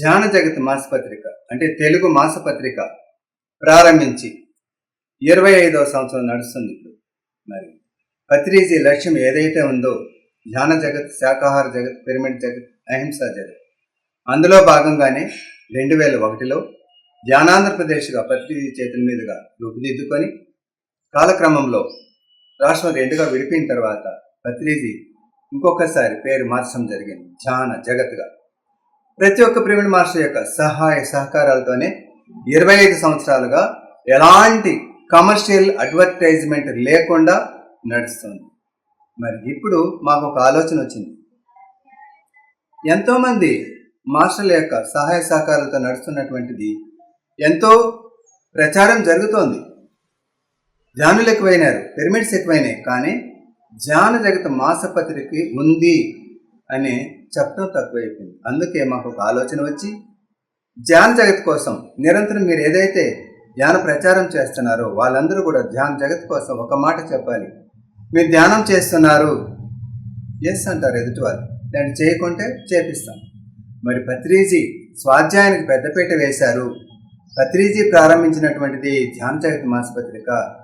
ధ్యాన జగత్ మాసపత్రిక అంటే తెలుగు మాసపత్రిక ప్రారంభించి ఇరవై ఐదవ సంవత్సరం నడుస్తుంది ఇప్పుడు. మరి పత్రిజీ లక్ష్యం ఏదైతే ఉందో ధ్యాన జగత్ శాకాహార జగత్ పిరమిడ్ జగత్ అహింస జగత్. అందులో భాగంగానే రెండు వేల ఒకటిలో ధ్యానాంధ్రప్రదేశ్గా పత్రిజీ చేతుల మీదుగా రూపుదిద్దుకొని కాలక్రమంలో రాష్ట్రం రెండుగా విడిపోయిన తర్వాత పత్రిజీ ఇంకొకసారి పేరు మార్చడం జరిగింది. ధ్యాన జగత్గా. ప్రతి ఒక్క ప్రవీణ్ మాస్టర్ యొక్క సహాయ సహకారాలతోనే ఇరవై ఐదు సంవత్సరాలుగా ఎలాంటి కమర్షియల్ అడ్వర్టైజ్మెంట్ లేకుండా నడుస్తుంది. మరి ఇప్పుడు మాకు ఒక ఆలోచన వచ్చింది. ఎంతోమంది మాస్టర్ల యొక్క సహాయ సహకారాలతో నడుస్తున్నటువంటిది ఎంతో ప్రచారం జరుగుతోంది. ధ్యానులు ఎక్కువైనారు పిరమిడ్స్ ఎక్కువైనాయి కానీ ధ్యాన జగత్ మాసపత్రిక ఉంది అని చెప్పడం తక్కువైపోయింది. అందుకే మాకు ఒక ఆలోచన వచ్చి ధ్యాన జగత్ కోసం నిరంతరం మీరు ఏదైతే ధ్యాన ప్రచారం చేస్తున్నారో వాళ్ళందరూ కూడా ధ్యాన జగత్ కోసం ఒక మాట చెప్పాలి. మీరు ధ్యానం చేస్తున్నారు. ఎస్ అంటారు ఎదుటివారు. దాన్ని చేయకుంటే చేపిస్తాం. మరి పత్రీజీ స్వాధ్యాయానికి పెద్దపీట వేశారు. పత్రీజీ ప్రారంభించినటువంటిది ధ్యాన జగత్ మాసపత్రిక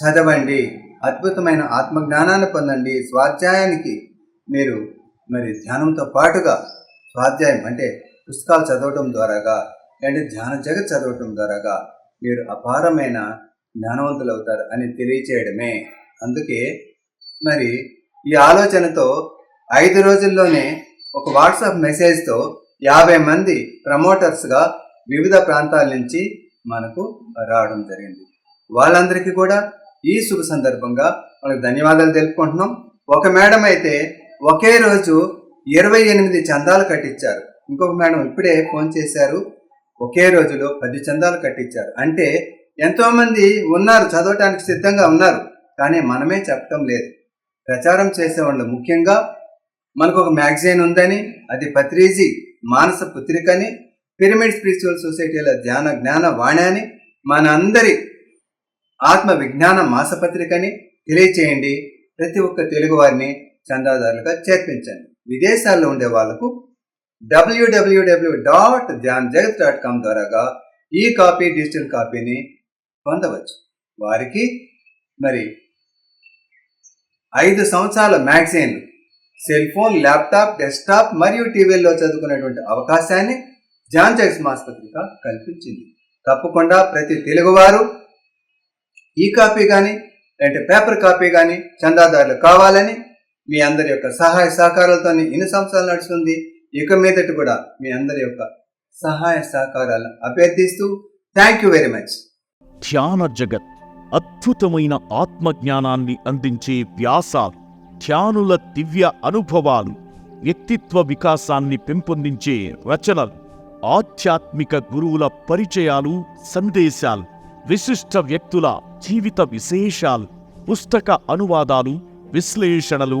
చదవండి. అద్భుతమైన ఆత్మజ్ఞానాన్ని పొందండి. స్వాధ్యాయానికి మీరు మరి ధ్యానంతో పాటుగా స్వాధ్యాయం అంటే పుస్తకాలు చదవటం ద్వారాగా అంటే ధ్యాన జగత్ చదవటం ద్వారాగా మీరు అపారమైన జ్ఞానవంతులు అవుతారు అని తెలియచేయడమే. అందుకే మరి ఈ ఆలోచనతో ఐదు రోజుల్లోనే ఒక వాట్సాప్ మెసేజ్తో యాభై మంది ప్రమోటర్స్గా వివిధ ప్రాంతాల నుంచి మనకు రావడం జరిగింది. వాళ్ళందరికీ కూడా ఈ శుభ సందర్భంగా మనకు ధన్యవాదాలు తెలుపుకుంటున్నాం. ఒక మేడం అయితే ఒకే రోజు ఇరవై ఎనిమిది చందాలు కట్టించారు. ఇంకొక మేడం ఇప్పుడే ఫోన్ చేశారు ఒకే రోజులో పది చందాలు కట్టించారు. అంటే ఎంతోమంది ఉన్నారు చదవటానికి సిద్ధంగా ఉన్నారు కానీ మనమే చెప్పటం లేదు. ప్రచారం చేసేవాళ్ళు ముఖ్యంగా మనకు ఒక మ్యాగజైన్ ఉందని అది పత్రిజీ మానస పుత్రికని పిరమిడ్ స్పిరిచువల్ సొసైటీల ధ్యాన జ్ఞాన వాణి అని మన అందరి ఆత్మ విజ్ఞాన మాసపత్రికని తెలియచేయండి. ప్రతి ఒక్క తెలుగు వారిని చందాదారులుగా చేర్పించండి. విదేశాల్లో ఉండే వాళ్ళకు డబ్ల్యూడబ్ల్యూడబ్ల్యూ డాట్ ధ్యాన్ జగత్ డాట్ కామ్ ద్వారాగా ఈ కాపీ డిజిటల్ కాపీని పొందవచ్చు. వారికి మరి ఐదు సంవత్సరాల మ్యాగజైన్లు సెల్ ఫోన్ ల్యాప్టాప్ డెస్క్టాప్ మరియు టీవీల్లో చదువుకునేటువంటి అవకాశాన్ని జాన్ జగత్ మాస్పత్రిక కల్పించింది. తప్పకుండా ప్రతి తెలుగువారు ఈ కాపీ కానీ లేదంటే పేపర్ కాపీ కానీ చందాదారులు కావాలని మీ అందరి యొక్క సహాయ సహకారాలతో ఇన్ని సంవత్సరాలు నడుస్తుంది. ఇక మీదటి కూడా మీ అందరి యొక్క సహాయ సహకారాలను అభ్యర్థిస్తూ థ్యాంక్ యూ వెరీ మచ్. ధ్యాన జగత్ అద్భుతమైన ఆత్మజ్ఞానాన్ని అందించే వ్యాసాలు ధ్యానుల దివ్య అనుభవాలు వ్యక్తిత్వ వికాసాన్ని పెంపొందించే రచనలు ఆధ్యాత్మిక గురువుల పరిచయాలు సందేశాలు విశిష్ట వ్యక్తుల జీవిత విశేషాలు పుస్తక అనువాదాలు విశ్లేషణలు